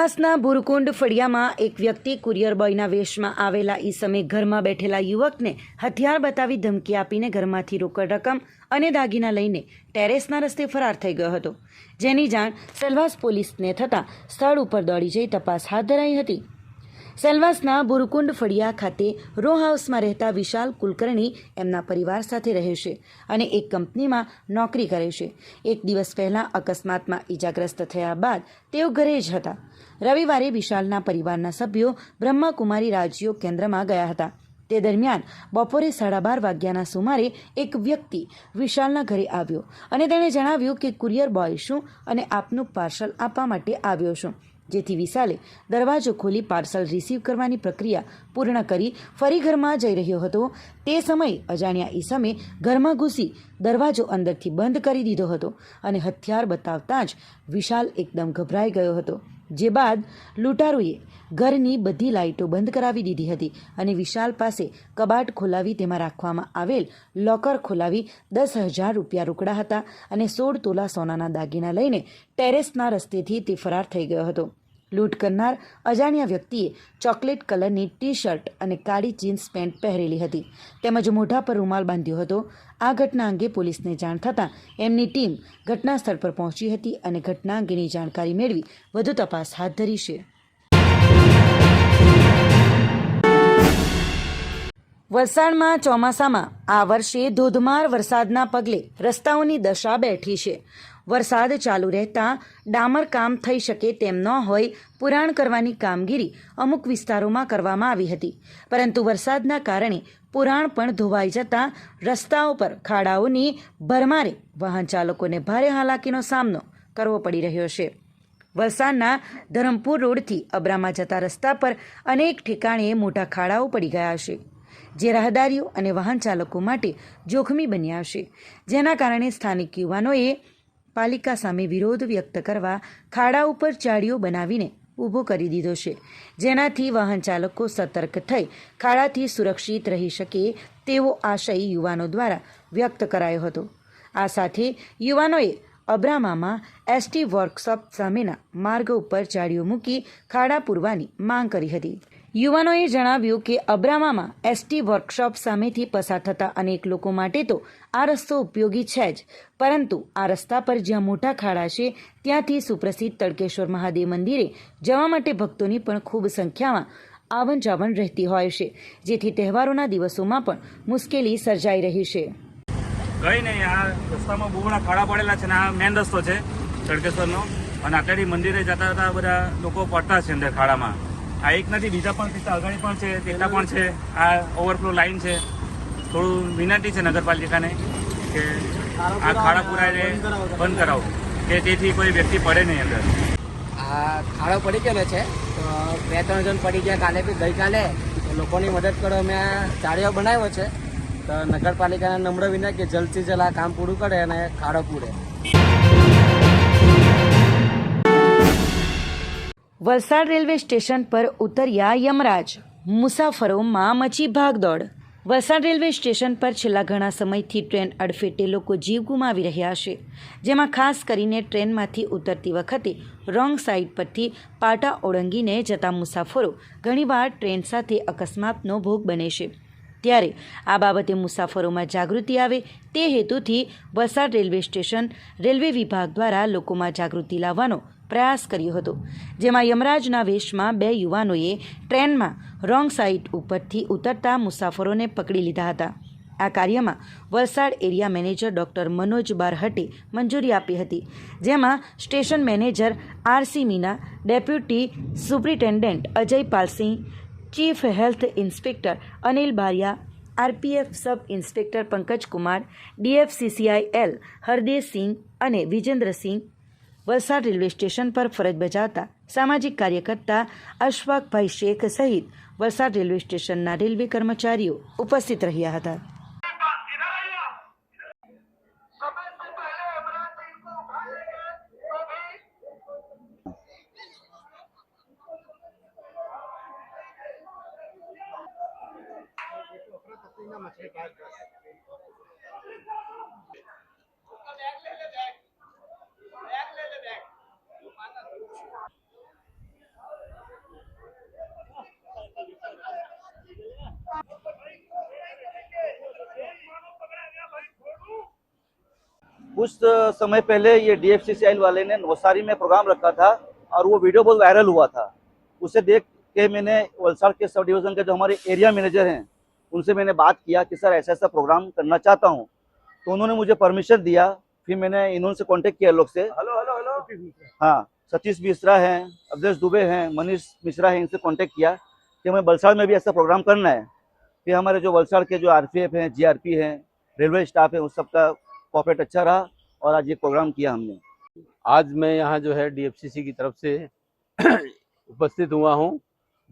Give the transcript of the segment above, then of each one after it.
સેલવાસના બુરકુંડ ફળિયામાં એક વ્યક્તિ કુરિયર બોયના વેશમાં આવેલા ઈસમે ઘરમાં બેઠેલા યુવકને હથિયાર બતાવી ધમકી આપીને ઘરમાંથી રોકડ રકમ અને દાગીના લઈને ટેરેસના રસ્તે ફરાર થઈ ગયો હતો. જેની જાણ સેલવાસ પોલીસને થતાં સ્થળ ઉપર દોડી જઈ તપાસ હાથ ધરાઈ હતી. સેલવાસના બુરકુંડ ફળિયા ખાતે રો હાઉસમાં રહેતા વિશાલ કુલકર્ણી એમના પરિવાર સાથે રહે છે અને એક કંપનીમાં નોકરી કરે છે. એક દિવસ પહેલાં અકસ્માતમાં ઈજાગ્રસ્ત થયા બાદ તેઓ ઘરે જ હતા. રવિવારે વિશાલના પરિવારના સભ્યો બ્રહ્માકુમારી રાજ્યો કેન્દ્રમાં ગયા હતા. તે દરમિયાન બપોરે સાડા બાર વાગ્યાના સુમારે એક વ્યક્તિ વિશાલના ઘરે આવ્યો અને તેણે જણાવ્યું કે કુરિયર બોય શું અને આપનું પાર્સલ આપવા માટે આવ્યો છું. જેથી વિશાલે દરવાજો ખોલી પાર્સલ રિસીવ કરવાની પ્રક્રિયા પૂર્ણ કરી ફરી ઘરમાં જઈ રહ્યો હતો. તે સમયે અજાણ્યા ઈસમે ઘરમાં ઘૂસી દરવાજો અંદરથી બંધ કરી દીધો હતો અને હથિયાર બતાવતા જ વિશાલ એકદમ ગભરાઈ ગયો હતો. જે બાદ લૂંટારૂએ ઘરની બધી લાઇટો બંધ કરાવી દીધી હતી અને વિશાલ પાસે કબાટ ખોલાવી તેમાં રાખવામાં આવેલ લોકર ખોલાવી દસ હજાર રૂપિયા રોકડા હતા અને સોળ તોલા સોનાના દાગીના લઈને ટેરેસના રસ્તેથી તે ફરાર થઈ ગયો હતો. લૂંટ કરનાર અજાણ્યા વ્યક્તિએ ચોકલેટ કલરની ટી શર્ટ અને કાળી જીન્સ પેન્ટ પહેરેલી હતી. તેમજ મોઢા પર રૂમાલ બાંધ્યો હતો. આ ઘટના અંગે પોલીસને જાણ થતાં એમની ટીમ ઘટના સ્થળ પર પહોંચી હતી અને ઘટના અંગેની જાણકારી મેળવી વધુ તપાસ હાથ ધરી છે. વલસાડમાં ચોમાસામાં આ વર્ષે ધોધમાર વરસાદના પગલે રસ્તાઓની દશા બેઠી છે. વરસાદ ચાલુ રહેતા ડામર કામ થઈ શકે તેમ ન હોય પુરાણ કરવાની કામગીરી અમુક વિસ્તારોમાં કરવામાં આવી હતી. પરંતુ વરસાદના કારણે પુરાણ પણ ધોવાઈ જતા રસ્તાઓ પર ખાડાઓની ભરમારે વાહન ચાલકોને ભારે હાલાકીનો સામનો કરવો પડી રહ્યો છે. વલસાડના ધરમપુર રોડથી અબ્રામા જતા રસ્તા પર અનેક ઠેકાણે મોટા ખાડાઓ પડી ગયા છે, જે રાહદારીઓ અને વાહન ચાલકો માટે જોખમી બન્યા છે. જેના કારણે સ્થાનિક યુવાનોએ પાલિકા સામે વિરોધ વ્યક્ત કરવા ખાડા ઉપર ચાળીઓ બનાવીને ઊભો કરી દીધો છે. જેનાથી વાહન ચાલકો સતર્ક થઈ ખાડાથી સુરક્ષિત રહી શકે તેવો આશય યુવાનો દ્વારા વ્યક્ત કરાયો હતો. આ સાથે યુવાનોએ અબ્રામામાં એસટી વર્કશોપ સામેના માર્ગ ઉપર ચાળીઓ મૂકી ખાડા પૂરવાની માંગ કરી હતી. યુવાનોએ જણાવ્યું કે અબ્રામામાં એસટી વર્કશોપ સામેથી પસાર થતા અનેક લોકો માટે તો આ રસ્તો ઉપયોગી છે જ. પરંતુ આ રસ્તા પર જ્યાં મોટા ખાડા છે, ત્યાંથી સુપ્રસિદ્ધ તડકેશ્વર મહાદેવ મંદિરે જવા માટે ભક્તોની પણ ખૂબ સંખ્યામાં આવન જાવન રહેતી હોય છે, જેથી તહેવારોના દિવસોમાં પણ મુશ્કેલી સર્જાઈ રહી છે. કઈ નહીં, આ રસ્તામાં બહુ ઘણા ખાડા પડેલા છે ને આ મેન રસ્તો છે તડકેશ્વરનો અને આટલાથી મંદિરે જતા હતા બધા લોકો પડતા છે અંદર ખાડામાં. આ એક નથી, બીજા પણ પિતા અગાડી પણ છે તેટલા પણ છે, આ ઓવરફ્લો લાઈન છે. થોડું વિનંતી છે નગરપાલિકાને કે આ ખાડા પુરાઈને બંધ કરાવો, કે તેથી કોઈ વ્યક્તિ પડે નહીં અંદર. આ ખાડો પડી ગયેલો છે બે ત્રણ જણ પડી ગયા, કાલે બી ગઈકાલે. લોકોની મદદ કરો મેં આ ચાળીઓ બનાવ્યો છે. તો નગરપાલિકાને નમ્ર વિનંતી કે જલ્દથી જલ્દ આ કામ પૂરું કરે અને ખાડો પૂરે. વલસાડ રેલવે સ્ટેશન પર ઉતર્યા યમરાજ. મુસાફરોમાં મચી ભાગદોડ. વલસાડ રેલવે સ્ટેશન પર છેલ્લા ઘણા સમયથી ટ્રેન અડફેટે લોકો જીવ ગુમાવી રહ્યા છે. જેમાં ખાસ કરીને ટ્રેનમાંથી ઉતરતી વખતે રોંગ સાઈડ પરથી પાટા ઓળંગીને જતા મુસાફરો ઘણીવાર ટ્રેન સાથે અકસ્માતનો ભોગ બને છે. ત્યારે આ બાબતે મુસાફરોમાં જાગૃતિ આવે તે હેતુથી વલસાડ રેલવે સ્ટેશન રેલવે વિભાગ દ્વારા લોકોમાં જાગૃતિ લાવવાનો પ્રયાસ કર્યો હતો, જેમાં યમરાજના વેશમાં બે યુવાનોએ ટ્રેનમાં રોંગ સાઇડ ઉપરથી ઉતરતા મુસાફરોને પકડી લીધા હતા. આ કાર્યમાં Valsad area manager doctor Manoj Barhate મંજૂરી આપી હતી, જેમાં station manager RC Meena, deputy superintendent Ajay Palsinh chief health inspector Anil Bariya, RPF sub inspector Pankaj Kumar DFCCI L Hardevsinh અને વિજેન્દ્રસિંહ વલસાડ રેલવે સ્ટેશન પર ફરજ બજાવતા સામાજિક કાર્યકર્તા અશફાકભાઈ શેખ સહિત વલસાડ રેલવે સ્ટેશનના રેલવે કર્મચારીઓ ઉપસ્થિત રહ્યા હતા. મછલી कुछ समय पहले ये डीएफसीसीआई वाले ने नवसारी में प्रोग्राम रखा था और वो वीडियो बहुत वायरल हुआ था। उसे देख के मैंने वलसाड़ के सब डिवीज़न के जो हमारे एरिया मैनेजर हैं उनसे मैंने बात किया कि सर ऐसा ऐसा प्रोग्राम करना चाहता हूँ। तो उन्होंने मुझे परमिशन दिया फिर मैंने इन्होंने से कांटेक्ट किया लोग से। Hello hello hello. हाँ सतीश मिश्रा हैं अवधेश दुबे हैं मनीष मिश्रा हैं इनसे कांटेक्ट किया कि हमें वलसाड़ में भी ऐसा प्रोग्राम करना है। फिर हमारे जो वलसाड़ के जो आरपीएफ हैं जीआरपी हैं रेलवे स्टाफ है उस सबका कॉपरेट अच्छा रहा और आज ये प्रोग्राम किया हमने। आज मैं यहाँ जो है डीएफसीसी की तरफ़ से उपस्थित हुआ हूँ,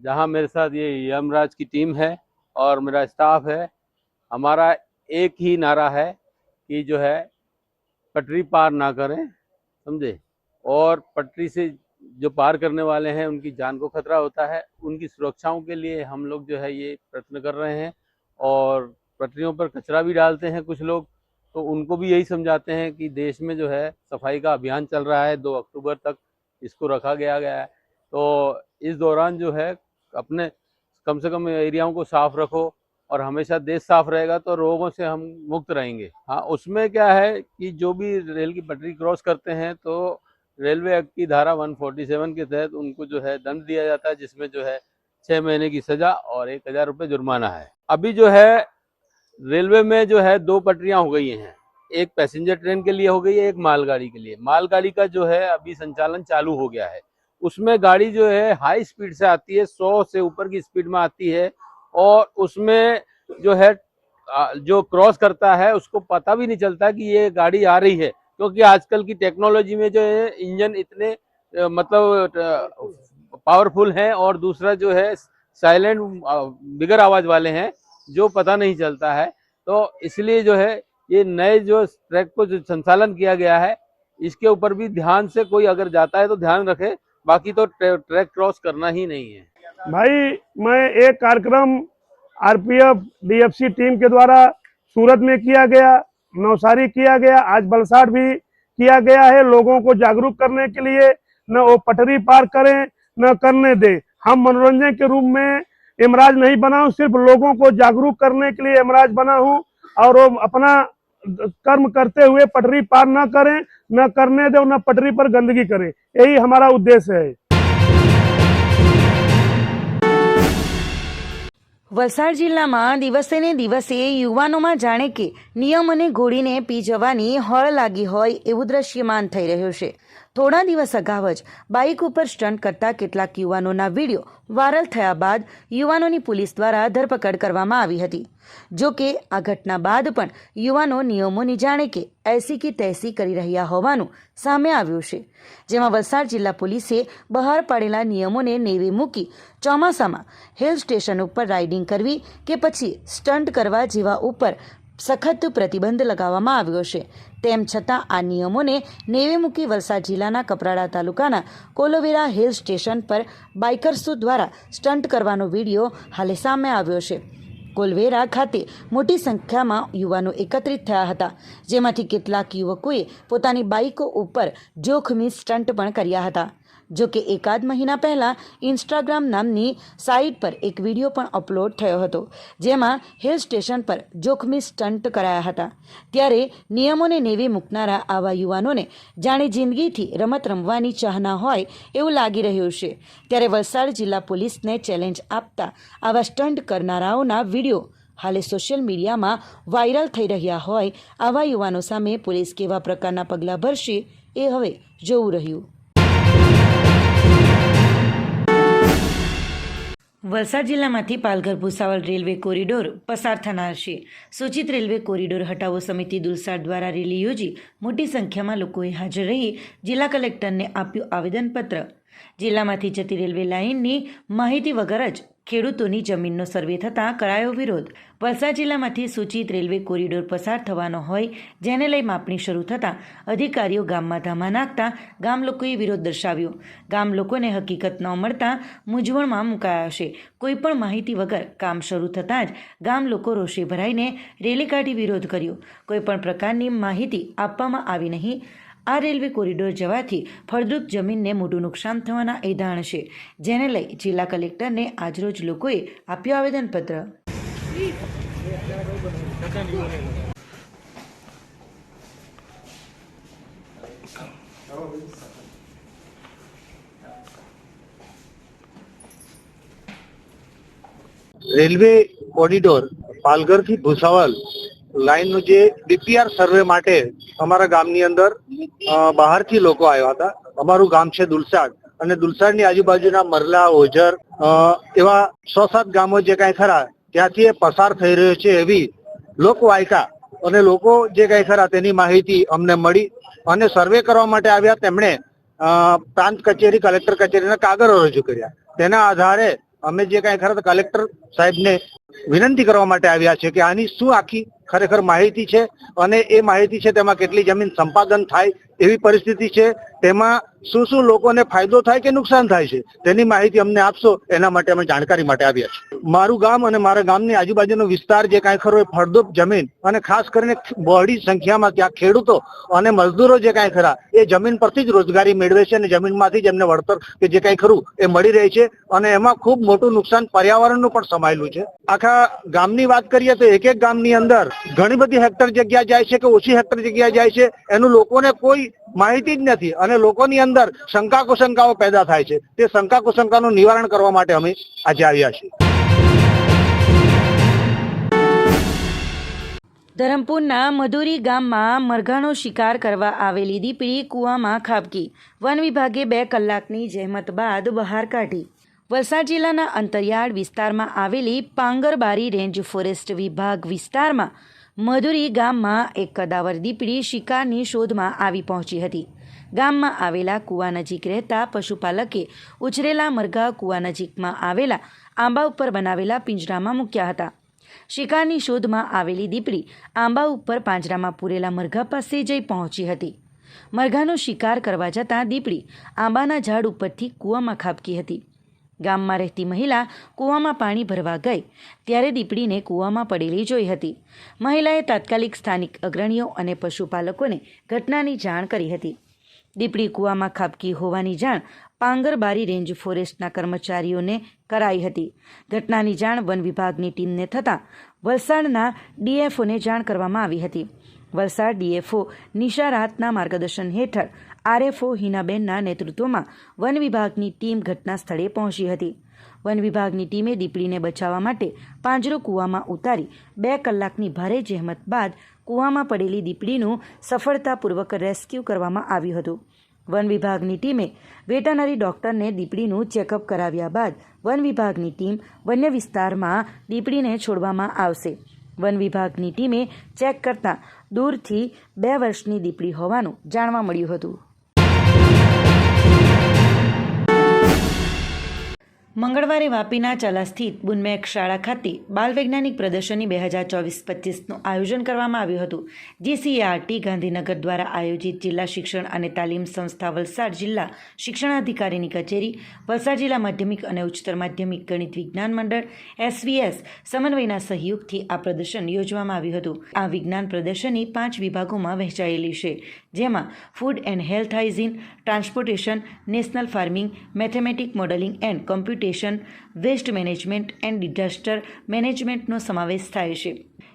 जहाँ मेरे साथ ये यमराज की टीम है और मेरा स्टाफ है। हमारा एक ही नारा है कि जो है पटरी पार ना करें, समझे? और पटरी से जो पार करने वाले हैं, उनकी जान को खतरा होता है। उनकी सुरक्षाओं के लिए हम लोग जो है ये प्रयत्न कर रहे हैं और पटरियों पर कचरा भी डालते हैं कुछ लोग। तो उनको भी यही समझाते हैं कि देश में जो है सफ़ाई का अभियान चल रहा है, दो अक्टूबर तक इसको रखा गया गया है। तो इस दौरान जो है अपने कम से कम एरियाओं को साफ़ रखो और हमेशा देश साफ़ रहेगा तो रोगों से हम मुक्त रहेंगे। हाँ उसमें क्या है कि जो भी रेल की पटरी क्रॉस करते हैं तो रेलवे एक्ट की धारा 147 के तहत उनको जो है दंड दिया जाता है, जिसमें जो है छः महीने की सजा और एक हज़ार रुपये जुर्माना है। अभी जो है रेलवे में जो है दो पटरियाँ हो गई हैं। एक पैसेंजर ट्रेन के लिए हो गई है, एक मालगाड़ी के लिए। मालगाड़ी का जो है अभी संचालन चालू हो गया है। उसमें गाड़ी जो है हाई स्पीड से आती है, सौ से ऊपर की स्पीड में आती है और उसमें जो है जो क्रॉस करता है, उसको पता भी नहीं चलता कि ये गाड़ी आ रही है। क्योंकि आजकल की टेक्नोलॉजी में जो है इंजन इतने मतलब पावरफुल हैं और दूसरा जो है साइलेंट बिगर आवाज़ वाले हैं। जो पता नहीं चलता है तो इसलिए जो है, ये नए जो ट्रैक को जो संचालन किया गया है, इसके ऊपर भी ध्यान से कोई अगर जाता है तो ध्यान रखे, बाकी तो ट्रैक क्रॉस करना ही नहीं है। भाई, मैं एक कार्यक्रम आरपीएफ डीएफसी टीम के द्वारा सूरत में किया गया, नवसारी किया गया, आज बलसाड़ भी किया गया है, लोगों को जागरूक करने के लिए, न वो पटरी पार करें, न करने दें। हम मनोरंजन के रूप में इमराज नहीं बना हूं सिर्फ लोगों को जागरूक करने के लिए इमराज बना हूं और वो अपना कर्म करते हुए पटरी पार न करें न करने दे न पटरी पर गंदगी करें यही हमारा उद्देश्य है વલસાડ જિલ્લામાં દિવસે ને દિવસે યુવાનોમાં જાણે કે નિયમોને ઘોડીને પી જવાની હળ લાગી હોય એવું દ્રશ્યમાન થઈ રહ્યું છે થોડા દિવસ અગાઉ જ બાઇક ઉપર સ્ટન્ટ કરતા કેટલાક યુવાનોના વીડિયો વાયરલ થયા બાદ યુવાનોની પોલીસ દ્વારા ધરપકડ કરવામાં આવી હતી. જો કે આ ઘટના બાદ પણ યુવાનો નિયમોની જાણે કે એસી કી તૈસી કરી રહ્યા હોવાનું સામે આવ્યું છે. જેમાં વલસાડ જિલ્લા પોલીસે બહાર પાડેલા નિયમોને નેવે મૂકી ચોમાસામાં હિલ સ્ટેશન ઉપર રાઇડિંગ કરવી કે પછી સ્ટન્ટ કરવા જેવા ઉપર સખત પ્રતિબંધ લગાવવામાં આવ્યો છે. તેમ છતાં આ નિયમોને નેવે મૂકી વલસાડ જિલ્લાના કપરાડા તાલુકાના કોલોવેરા હિલ સ્ટેશન પર બાઇકર્સો દ્વારા સ્ટન્ટ કરવાનો વીડિયો હાલે સામે આવ્યો છે. કોલવેરા ખાતે મોટી સંખ્યામાં યુવાનો એકત્રિત થયા હતા, જેમાંથી કેટલાક યુવકોએ પોતાની બાઇકો ઉપર જોખમી સ્ટન્ટ પણ કર્યા હતા. જો કે એકાદ મહિના પહેલાં ઇન્સ્ટાગ્રામ નામની સાઇટ પર એક વીડિયો પણ અપલોડ થયો હતો, જેમાં હિલ સ્ટેશન પર જોખમી સ્ટન્ટ કરાયા હતા. ત્યારે નિયમોને નેવી મૂકનારા આવા યુવાનોને જાણે જિંદગીથી રમત રમવાની ચાહના હોય એવું લાગી રહ્યું છે. ત્યારે વલસાડ જિલ્લા પોલીસને ચેલેન્જ આપતા આવા સ્ટન્ટ કરનારાઓના વીડિયો હાલે સોશિયલ મીડિયામાં વાયરલ થઈ રહ્યા હોય આવા યુવાનો સામે પોલીસ કેવા પ્રકારના પગલાં ભરશે એ હવે જોવું રહ્યું. વલસાડ જિલ્લામાંથી પાલઘર ભૂસાવલ રેલવે કોરિડોર પસાર થનાર છે. સૂચિત રેલવે કોરિડોર હટાવો સમિતિ દુલસાડ દ્વારા રેલી યોજી મોટી સંખ્યામાં લોકોએ હાજર રહી જિલ્લા કલેક્ટરને આપ્યું આવેદનપત્ર. જિલ્લામાંથી જતી રેલવે લાઇનની માહિતી વગર જ ખેડૂતોની જમીનનો સર્વે થતાં કરાયો વિરોધ. વલસાડ જિલ્લામાંથી સૂચિત રેલવે કોરિડોર પસાર થવાનો હોય જેને લઈ માપણી શરૂ થતાં અધિકારીઓ ગામમાં ધામા નાખતા ગામ લોકોએ વિરોધ દર્શાવ્યો. ગામ લોકોને હકીકત ન મળતા મૂંઝવણમાં મુકાયા છે. કોઈપણ માહિતી વગર કામ શરૂ થતાં જ ગામ લોકો રોષે ભરાઈને રેલી કાઢી વિરોધ કર્યો. કોઈપણ પ્રકારની માહિતી આપવામાં આવી નહીં. આ રેલવે કોરિડોર જવાથી ફળદ્રુપ જમીનને મોટું નુકસાન થવાના એધાણ છે, જેને લઈ જિલ્લા કલેક્ટરને આજરોજ લોકોએ આપ્યું આવેદનપત્ર. રેલવે કોરિડોર પાલઘરથી ભૂસાવલ લાઈનનું જે ડીપીઆર સર્વે માટે અમારા ગામની અંદર બહારથી લોકો આવ્યા હતા. અમારું ગામ છે દુલસાડ. અને દુલસાડની આજુબાજુના મરલા ઓઝર અ, એવા સો સાત ગામો જે કાંઈ ખરા ત્યાંથી એ પસાર થઈ રહ્યો છે એવી લોકવાયકા અને લોકો જે કાંઈ ખરા તેની માહિતી અમને મળી અને સર્વે કરવા માટે આવ્યા તેમણે પ્રાંત કચેરી કલેક્ટર કચેરીના કાગળો રજૂ કર્યા. તેના આધારે અમે જે કાંઈ ખરા કલેક્ટર સાહેબને વિનંતી કરવા માટે આવ્યા છે કે આની શું આખી ખરેખર માહિતી છે અને એ માહિતી છે તેમાં કેટલી જમીન સંપાદન થાય એવી પરિસ્થિતિ છે. તેમાં શું શું લોકોને ફાયદો થાય કે નુકસાન થાય છે, તેની માહિતી અમને આપશો. એના માટે અમે જાણકારી માટે આવ્યા છીએ. મારું ગામ અને મારા ગામની આજુબાજુનો વિસ્તાર જે કાંઈ ખરો એ જમીન અને ખાસ કરીને બહોળી સંખ્યામાં ત્યાં ખેડૂતો અને મજદૂરો જે કાંઈ ખરા, એ જમીન પરથી જ રોજગારી મેળવે છે અને જમીનમાંથી જ એમને વળતર કે જે કાંઈ ખરું એ મળી રહે છે અને એમાં ખૂબ મોટું નુકસાન પર્યાવરણનું પણ સમાયેલું છે. આખા ગામની વાત કરીએ તો એક એક ગામની અંદર ઘણી બધી હેક્ટર જગ્યા જાય છે કે ઓછી હેક્ટર જગ્યા જાય છે, એનું લોકોને કોઈ માહિતી જ નથી અને લોકોની અંદર શંકા કુશંકાઓ પેદા થાય છે. તે શંકા કુશંકાનું નિવારણ કરવા માટે અમે આજે આવ્યા છીએ. ધરમપુરના મધુરી ગામમાં મરઘાનો શિકાર કરવા આવેલી દીપડી કૂવામાં ખાબકી. વન વિભાગે બે કલાકની જહેમત બાદ બહાર કાઢી. વલસાડ જિલ્લાના અંતરિયાળ વિસ્તારમાં આવેલી પાંગરબારી રેન્જ ફોરેસ્ટ વિભાગ વિસ્તારમાં મધુરી ગામમાં એક કદાવર દીપડી શિકારની શોધમાં આવી પહોંચી હતી. ગામમાં આવેલા કૂવા નજીક રહેતા પશુપાલકે ઉછરેલા મરઘા કૂવા નજીકમાં આવેલા આંબા ઉપર બનાવેલા પિંજરામાં મૂક્યા હતા. શિકારની શોધમાં આવેલી દીપડી આંબા ઉપર પાંજરામાં પૂરેલા મરઘા પાસે જઈ પહોંચી હતી. મરઘાનો શિકાર કરવા જતાં દીપડી આંબાના ઝાડ ઉપરથી કૂવામાં ખાબકી હતી. ગામમાં રહેતી મહિલા કૂવામાં પાણી ભરવા ગઈ. ત્યારે દીપડીને કૂવામાં પડેલી જોઈ હતી. મહિલાએ તાત્કાલિક સ્થાનિક અગ્રણીઓ અને પશુપાલકોને ઘટનાની જાણ કરી હતી. દીપડી કૂવામાં ખાબકી હોવાની જાણ પાંગરબારી રેન્જ ફોરેસ્ટના કર્મચારીઓને કરાઈ હતી. ઘટનાની જાણ વન વિભાગની ટીમને થતાં વલસાડના ડીએફઓને જાણ કરવામાં આવી હતી. વલસાડ ડીએફઓ નિશા રાતના માર્ગદર્શન હેઠળ આરએફઓ હિનાબેનના નેતૃત્વમાં વન વિભાગની ટીમ ઘટના સ્થળે પહોંચી હતી. વન વિભાગની ટીમે દીપડીને બચાવવા માટે પાંજરો કૂવામાં ઉતારી બે કલાકની ભારે જહેમત બાદ કૂવામાં પડેલી દીપડીનું સફળતાપૂર્વક રેસ્ક્યુ કરવામાં આવ્યું હતું. વન વિભાગની ટીમે વેટનરી ડોક્ટરને દીપડીનું ચેકઅપ કરાવ્યા બાદ વન વિભાગની ટીમ વન્ય વિસ્તારમાં દીપડીને છોડવામાં આવશે. વન વિભાગની ટીમે ચેક કરતાં દૂરથી બે વર્ષની દીપડી હોવાનું જાણવા મળ્યું હતું. મંગળવારે વાપીના ચાલા સ્થિત બુનમેક શાળા ખાતે બાલ વૈજ્ઞાનિક પ્રદર્શની બે હજાર ચોવીસ પચીસનું આયોજન કરવામાં આવ્યું હતું જીસીઆરટી ગાંધીનગર દ્વારા આયોજિત જિલ્લા શિક્ષણ અને તાલીમ સંસ્થા વલસાડ જિલ્લા શિક્ષણાધિકારીની કચેરી, વલસાડ જિલ્લા માધ્યમિક અને ઉચ્ચતર માધ્યમિક ગણિત વિજ્ઞાન મંડળ એસવીએસ સમન્વયના સહયોગથી આ પ્રદર્શન યોજવામાં આવ્યું હતું. આ વિજ્ઞાન પ્રદર્શની પાંચ વિભાગોમાં વહેંચાયેલી છે, જેમાં food and health hygiene transportation national farming mathematic modelling and computation waste management and disaster મેનેજમેન્ટનો સમાવેશ થાય છે.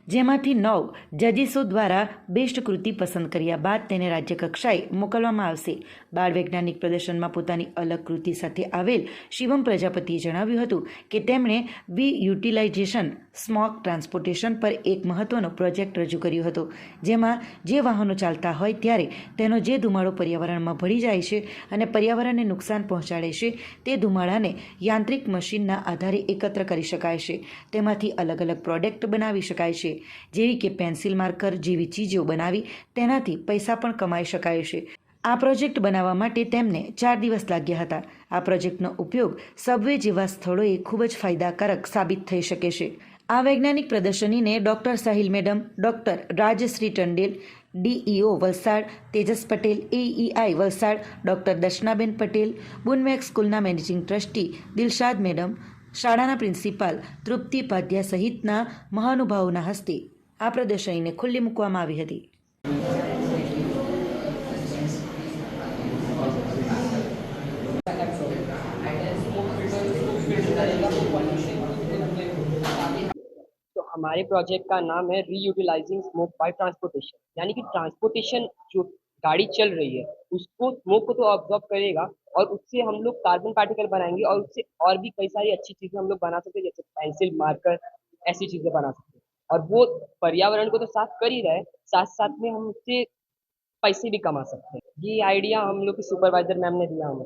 જેમાંથી નવ જજીસો દ્વારા બેસ્ટ કૃતિ પસંદ કર્યા બાદ તેને રાજ્ય કક્ષાએ મોકલવામાં આવશે. બાળ વૈજ્ઞાનિક પ્રદર્શનમાં પોતાની અલગ કૃતિ સાથે આવેલ શિવમ પ્રજાપતિએ જણાવ્યું હતું કે તેમણે વી યુટિલાઇઝેશન સ્મોક ટ્રાન્સપોર્ટેશન પર એક મહત્વનો પ્રોજેક્ટ રજૂ કર્યો હતો, જેમાં જે વાહનો ચાલતા હોય ત્યારે તેનો જે ધુમાડો પર્યાવરણમાં ભળી જાય છે અને પર્યાવરણને નુકસાન પહોંચાડે છે, તે ધુમાડાને યાંત્રિક મશીનના આધારે એકત્ર કરી શકાય છે. તેમાંથી અલગ અલગ પ્રોડક્ટ બનાવી શકાય છે. જેવી કે પેન્સિલ માર્કર જેવી ચીજો બનાવી તેનાથી પૈસા પણ કમાઈ શકાય છે. આ પ્રોજેક્ટ બનાવવા માટે તેમને ચાર દિવસ લાગ્યા હતા. આ પ્રોજેક્ટનો ઉપયોગ સબવે જેવા સ્થળોએ ખૂબ જ ફાયદાકારક સાબિત થઈ શકે છે. આ વૈજ્ઞાનિક પ્રદર્શનીને doctor Sahil madam, doctor Rajshree Tandel DEO Valsad, Tejas Patel AEI Valsad, doctor Darshanaben Patel, બુનમેક સ્કૂલના મેનેજિંગ ટ્રસ્ટી દિલશાદ મેડમ શાળાના પ્રિન્સિપાલ તૃપ્તિ પાધ્યા સહિતના મહાનુભાવોના હસ્તે આ પ્રદર્શનીને ખુલ્લી મૂકવામાં આવી હતી तो हमारे प्रोजेक्ट का नाम है रीयूटिलाइजिंग स्मोक बाय ट्रांसपोर्टेशन यानी कि ट्रांसपोर्टेशन जो गाड़ी चल रही है, उसको स्मोक को तो ऑब्जॉर्व करेगा और उससे हम लोग कार्बन पार्टिकल बनाएँगे और उससे और भी कई सारी अच्छी चीज़ें हम लोग बना सकते हैं, जैसे पेंसिल मार्कर ऐसी चीज़ें बना सकते हैं। और वो पर्यावरण को तो साफ़ कर ही रहा है साथ साथ में हम उससे पैसे भी कमा सकते हैं। ये आइडिया हम लोग की सुपरवाइजर मैम ने दिया हमें।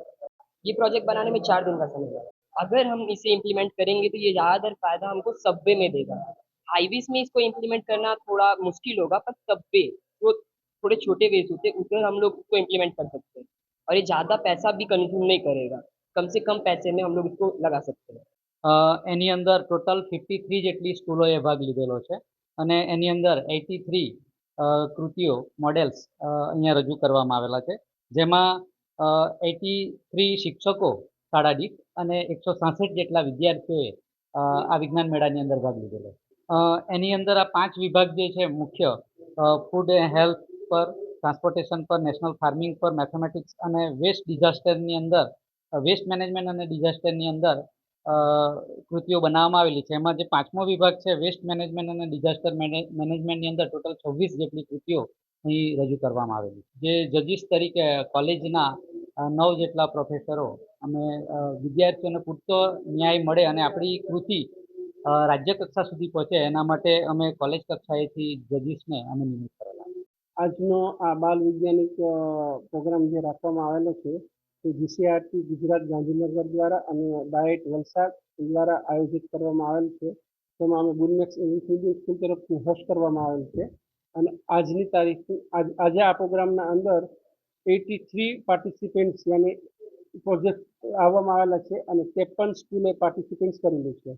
ये प्रोजेक्ट बनाने में चार दिन का समय लगा अगर हम इसे इम्प्लीमेंट करेंगे तो ये ज़्यादातर फ़ायदा हमको सबवे में देगा। हाईवेज में इसको इम्प्लीमेंट करना थोड़ा मुश्किल होगा, पर सबवे जो थोड़े छोटे वेज होते हैं उधर हम लोग इसको इम्प्लीमेंट कर सकते हैं और ये ज़्यादा पैसा भी कंज्यूम नहीं करेगा कम से कम पैसे में हम लोग इसको लगा सकते हैं અ, એની અંદર ટોટલ ફિફ્ટી થ્રી જેટલી સ્કૂલોએ ભાગ લીધેલો છે અને એની અંદર એટી થ્રી કૃતિઓ મોડેલ્સ અહીંયા રજૂ કરવામાં આવેલા છે જેમાં એટી થ્રી શિક્ષકો શાળા દીઠ અને એકસો સાસઠ જેટલા વિદ્યાર્થીઓએ અ, આ વિજ્ઞાન મેળાની અંદર ભાગ લીધેલો અ, એની અંદર આ પાંચ વિભાગ જે છે મુખ્ય ફૂડ હેલ્થ પર ટ્રાન્સપોર્ટેશન પર નેશનલ ફાર્મિંગ પર મેથેમેટિક્સ અને વેસ્ટ ડિઝાસ્ટરની અંદર વેસ્ટ મેનેજમેન્ટ અને ડિઝાસ્ટરની અંદર કૃતિઓ બનાવવામાં આવેલી છે. એમાં જે પાંચમો વિભાગ છે વેસ્ટ મેનેજમેન્ટ અને ડિઝાસ્ટર મેનેજમેન્ટની અંદર ટોટલ છવ્વીસ જેટલી કૃતિઓ અહીં રજૂ કરવામાં આવેલી જે જજીસ તરીકે કોલેજના નવ જેટલા પ્રોફેસરો અમે વિદ્યાર્થીઓને પૂરતો ન્યાય મળે અને આપણી કૃતિ રાજ્ય કક્ષા સુધી પહોંચે, એના માટે અમે કોલેજ કક્ષાએથી જજીસને અમે નિમણૂક આજનો આ બાલ વૈજ્ઞાનિક પ્રોગ્રામ જે રાખવામાં આવેલો છે તે જીસીઆરટી ગુજરાત ગાંધીનગર દ્વારા અને ડાયટ વલસાડ દ્વારા આયોજિત કરવામાં આવેલ છે. તેમાં અમે ગુડમેક્સ ઇંગ્લિશ સ્કૂલ તરફથી હોસ્ટ કરવામાં આવેલ છે. અને આજની તારીખથી, આજે આ પ્રોગ્રામના અંદર એટી થ્રી પાર્ટિસિપેન્ટ્સ યાની પ્રોજેક્ટ આવવામાં આવેલા છે અને ત્રેપન સ્કૂલે પાર્ટિસિપેન્ટ્સ કરેલું છે.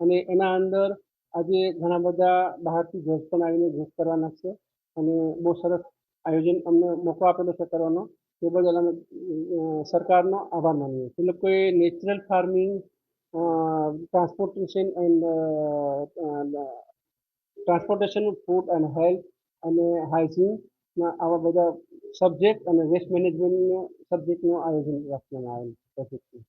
અને એના અંદર આજે ઘણા બધા બહારથી જજ પણ આવીને જજ કરવાના છે. અને બહુ સરસ આયોજન અમને મોકો આપેલો છે કરવાનો. તે બદલ અમે સરકારનો આભાર માનીએ એ લોકોએ natural farming transportation and transportation food and health અને હાઇજીનના આવા બધા સબ્જેક્ટ અને વેસ્ટ મેનેજમેન્ટના સબ્જેક્ટનું આયોજન રાખવામાં આવેલું છે. પ્રોજેક્ટનું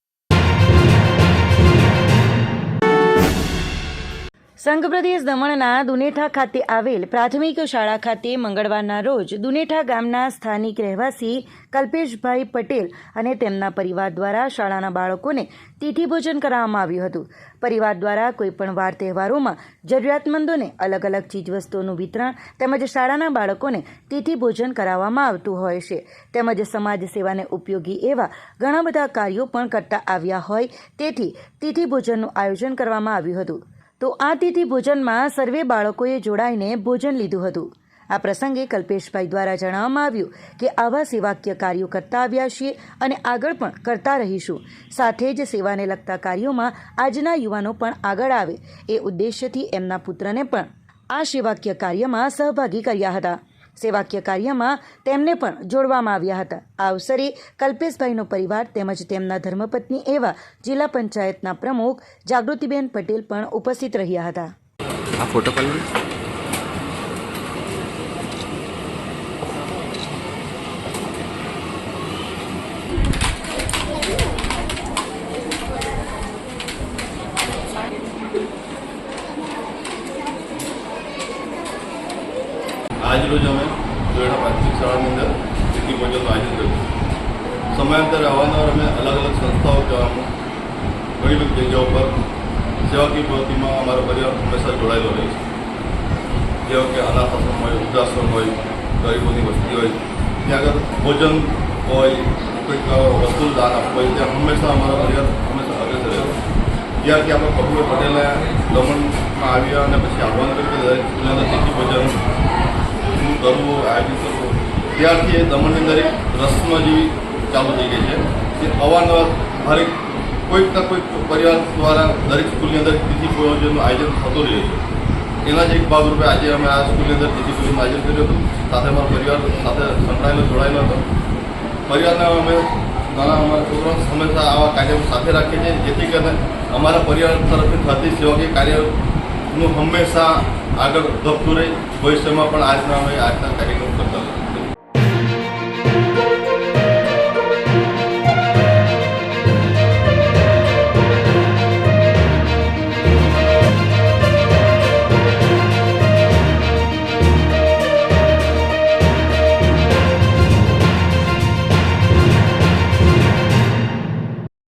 સંઘ પ્રદેશ દમણના દુનેઠા ખાતે આવેલ પ્રાથમિક શાળા ખાતે મંગળવારના રોજ દુનેઠા ગામના સ્થાનિક રહેવાસી કલ્પેશભાઈ પટેલ અને તેમના પરિવાર દ્વારા શાળાના બાળકોને તિથિ ભોજન કરાવવામાં આવ્યું હતું. પરિવાર દ્વારા કોઈપણ વાર તહેવારોમાં જરૂરિયાતમંદોને અલગ અલગ ચીજવસ્તુઓનું વિતરણ તેમજ શાળાના બાળકોને તિથિ ભોજન કરાવવામાં આવતું હોય છે. તેમજ સમાજ સેવાને ઉપયોગી એવા ઘણા બધા કાર્યો પણ કરતા આવ્યા હોય તેથી તિથિ ભોજનનું આયોજન કરવામાં આવ્યું હતું. તો આ તિથિ ભોજનમાં સર્વે બાળકોએ જોડાઈને ભોજન લીધું હતું. આ પ્રસંગે કલ્પેશભાઈ દ્વારા જણાવવામાં આવ્યું કે આવા સેવાકીય કાર્યો કરતા આવ્યા છીએ અને આગળ પણ કરતા રહીશું. સાથે જ સેવાને લગતા કાર્યોમાં આજના યુવાનો પણ આગળ આવે. એ ઉદ્દેશ્યથી એમના પુત્રને પણ આ સેવાકીય કાર્યમાં સહભાગી કર્યા હતા. સેવાકીય કાર્યમાં તેમને પણ જોડવામાં આવ્યા હતા. આ અવસરે કલ્પેશભાઈનો પરિવાર તેમજ તેમના ધર્મપત્ની એવા જિલ્લા પંચાયતના પ્રમુખ જાગૃતિબેન પટેલ પણ ઉપસ્થિત રહ્યા હતા. આ ફોટો પાડી આજ રોજ અમે જોડેના પ્રાથમિક શાળાની અંદર તિથિ ભોજનનું આયોજન કર્યું સમયાંતરે અવારનવાર અમે અલગ અલગ સંસ્થાઓ જવાનું ઘણી બધી જગ્યાઓ પર સેવાકીય પ્રવૃત્તિમાં અમારો પરિવાર હંમેશા જોડાયેલો રહે છે. જેવા કે અનાથ આશ્રમ હોય, વૃદ્ધાશ્રમ હોય, ગરીબોની વસ્તી હોય, ત્યાં આગળ ભોજન હોય કોઈક વસ્તુ દાન આપવું હોય, ત્યાં હંમેશા અમારો પરિવાર હંમેશા અગ્રેસર રહ્યો જ્યારથી આપણે કપૂર પટેલે દમણમાં આવ્યા અને પછી આહવાન કર્યું કે દરેક અંદર ભોજન કરવું આયોજન કરવું ત્યારથી એ દમણની અંદર એક રસ્મ જેવી ચાલુ થઈ ગઈ છે. જે અવારનવાર હરેક કોઈક ના કોઈક પરિવાર દ્વારા દરેક સ્કૂલની અંદર તિથિ ભોજનનું આયોજન થતું રહે છે. એના જ એક ભાગરૂપે આજે અમે આ સ્કૂલની અંદર તિથિ ભોજનનું આયોજન કર્યું હતું. સાથે અમારા પરિવાર સાથે સંકળાયેલો, જોડાયેલો હતો. પરિવારના અમે નાના, અમારા છોકરાઓ હંમેશા આવા કાર્યો સાથે રાખીએ છીએ, જેથી કરીને અમારા પરિવાર તરફથી થતી સેવાકીય કાર્યનું હંમેશા આગળ વધતું રહે. ભવિષ્યમાં પણ આજના અમે આજના કાર્યક્રમ